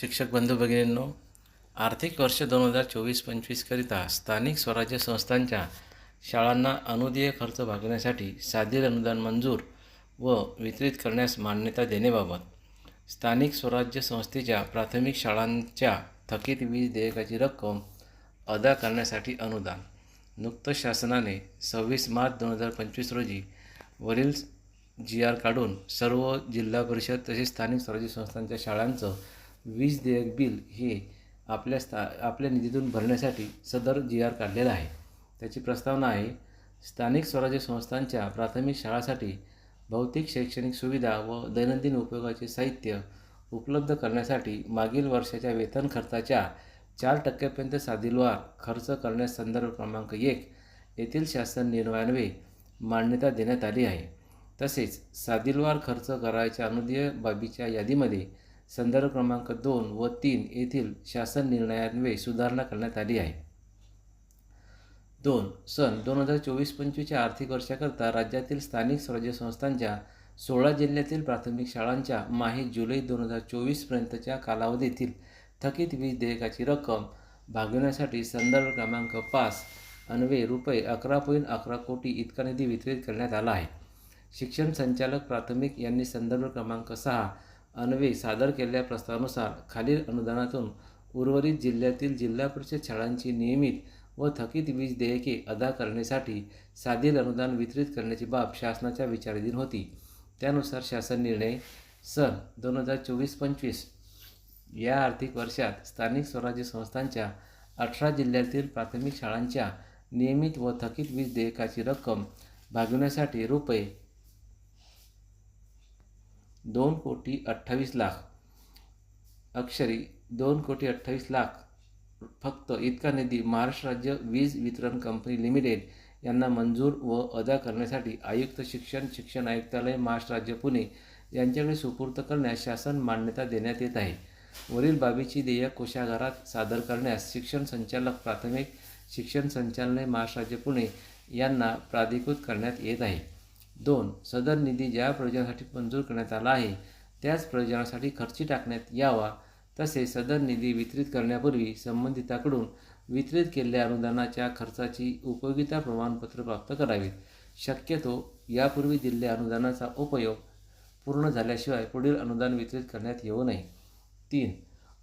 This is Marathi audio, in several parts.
शिक्षक बंधू भगिनींनो आर्थिक वर्ष दोन हजार चोवीस पंचवीसकरिता स्थानिक स्वराज्य संस्थांच्या शाळांना अनुदेय खर्च भागवण्यासाठी साधील अनुदान मंजूर व वितरित करण्यास मान्यता देण्याबाबत स्थानिक स्वराज्य संस्थेच्या प्राथमिक शाळांच्या थकीत वीज देयकाची रक्कम अदा करण्यासाठी अनुदान. नुकतंच शासनाने सव्वीस मार्च दोन हजार पंचवीस रोजी वरील जी आर काढून सर्व जिल्हा परिषद तसेच स्थानिक स्वराज्य संस्थांच्या शाळांचं वीज देयक बिल हे आपल्या स्था आपल्या निधीतून भरण्यासाठी सदर जी आर काढलेला आहे. त्याची प्रस्तावना आहे स्थानिक स्वराज्य संस्थांच्या प्राथमिक शाळासाठी भौतिक शैक्षणिक सुविधा व दैनंदिन उपयोगाचे साहित्य उपलब्ध करण्यासाठी मागील वर्षाच्या वेतन खर्चाच्या चार टक्क्यापर्यंत साधीलवार खर्च करण्यास संदर्भ क्रमांक एक येथील शासन निर्णयान्वये मान्यता देण्यात आली आहे. तसेच साधीलवार खर्च करायच्या अनुदेय बाबीच्या यादीमध्ये संदर्भ क्रमांक दोन व तीन येथील शासन निर्णयान्वये सुधारणा करण्यात आली आहे. दोन सन दोन हजार चोवीस पंचवीसच्या आर्थिक वर्षाकरता राज्यातील स्थानिक स्वराज्य संस्थांच्या सोळा जिल्ह्यातील प्राथमिक शाळांच्या माही जुलै दोन हजार चोवीसपर्यंतच्या कालावधीतील थकीत वीज देयकाची रक्कम भागविण्यासाठी संदर्भ क्रमांक पाच अन्वे रुपये अकरा पॉईंट अकरा कोटी इतका निधी वितरित करण्यात आला आहे. शिक्षण संचालक प्राथमिक यांनी संदर्भ क्रमांक सहा अन्वे सादर केलेल्या प्रस्तावानुसार खालील अनुदानातून उर्वरित जिल्ह्यातील जिल्हा परिषद शाळांची नियमित व थकीत वीज देयके अदा करण्यासाठी साधील अनुदान वितरित करण्याची बाब शासनाच्या विचाराधीन होती. त्यानुसार शासन निर्णय सन दोन हजार चोवीस पंचवीस या आर्थिक वर्षात स्थानिक स्वराज्य संस्थांच्या अठरा जिल्ह्यातील प्राथमिक शाळांच्या नियमित व थकीत वीज देयकाची रक्कम भागविण्यासाठी रुपये दोन कोटी अठ्ठावीस लाख. अक्षरी दोन कोटी अठ्ठावीस लाख. फक्त इतका निधी महाराष्ट्र राज्य वीज वितरण कंपनी लिमिटेड यांना मंजूर व अदा करण्यासाठी आयुक्त शिक्षण शिक्षण आयुक्तालय महाराष्ट्र राज्य पुणे यांच्याकडे सुपूर्त करण्यास शासन मान्यता देण्यात येत आहे. वरील बाबीची देयक कोशागारात सादर करण्यास शिक्षण संचालक प्राथमिक शिक्षण संचालनालय महाराष्ट्र राज्य पुणे यांना प्राधिकृत करण्यात येत आहे. दोन सदर निधी ज्या प्रयोजनासाठी मंजूर करण्यात आला आहे त्याच प्रयोजनासाठी खर्ची टाकण्यात यावा. तसेच सदर निधी वितरित करण्यापूर्वी संबंधिताकडून वितरित केलेल्या अनुदानाच्या खर्चाची उपयोगिता प्रमाणपत्र प्राप्त करावीत शक्यतो यापूर्वी दिलेल्या अनुदानाचा उपयोग पूर्ण झाल्याशिवाय पुढील अनुदान वितरित करण्यात येऊ नये. तीन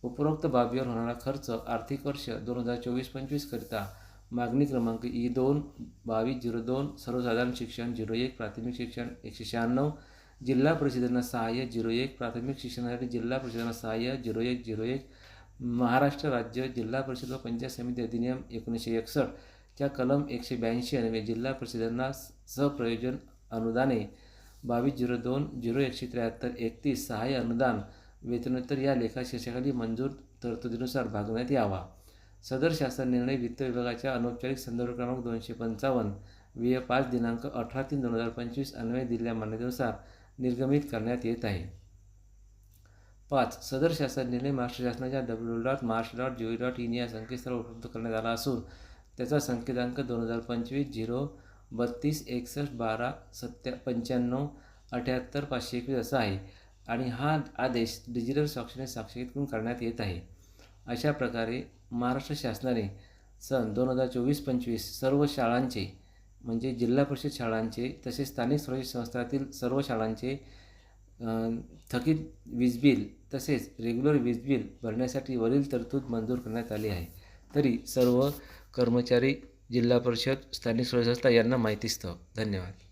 उपरोक्त बाबीवर होणारा खर्च आर्थिक वर्ष दोन हजार चोवीस पंचवीसकरिता मागणी क्रमांक ई दोन बावीस झिरो दोन सर्वसाधारण शिक्षण झिरो एक प्राथमिक शिक्षण एकशे शहाण्णव जिल्हा परिषदेनं सहाय्य झिरो एक प्राथमिक शिक्षणासाठी जिल्हा परिषदेनं सहाय्य झिरो एक झिरो एक महाराष्ट्र राज्य जिल्हा परिषद व पंचायत समिती अधिनियम एकोणीसशे एकसष्टच्या कलम एकशे ब्याऐंशी अनवे जिल्हा परिषदांना सहप्रयोजन अनुदाने बावीस झिरो दोन झिरो एकशे त्र्याहत्तर एकतीस सहाय्य अनुदान वेतनोत्तर या लेखाशीर्षाखाली मंजूर तरतुदीनुसार भागवण्यात यावा. सदर शासन निर्णय वित्त विभागाच्या अनौपचारिक संदर्भ क्रमांक दोनशे पंचावन्न वी ए पाच दिनांक अठरा तीन दोन हजार पंचवीस अन्वये दिलेल्या मान्यतेनुसार निर्गमित करण्यात येत आहे. पाच सदर शासन निर्णय महाराष्ट्र शासनाच्या W dot Maharashtra dot G dot in या संकेतस्थळावर उपलब्ध करण्यात आला असून त्याचा संकेतांक दोन हजार पंचवीस झिरो बत्तीस एकसष्ट बारा सत्या पंच्याण्णव अठ्याहत्तर पाचशे एकवीस असा आहे आणि हा आदेश डिजिटल साक्षीने साक्षरीकरून करण्यात येत आहे. अशा प्रकारे महाराष्ट्र शासनाने सन दोन हजार चोवीस पंचवीस सर्व शाळांचे म्हणजे जिल्हा परिषद शाळांचे तसेच स्थानिक स्वराज्य संस्थातील सर्व शाळांचे थकीत वीज बिल तसेच रेग्युलर वीज बिल भरण्यासाठी वरील तरतूद मंजूर करण्यात आली आहे. तरी सर्व कर्मचारी जिल्हा परिषद स्थानिक स्वराज्य संस्था यांना माहिती असतं. धन्यवाद.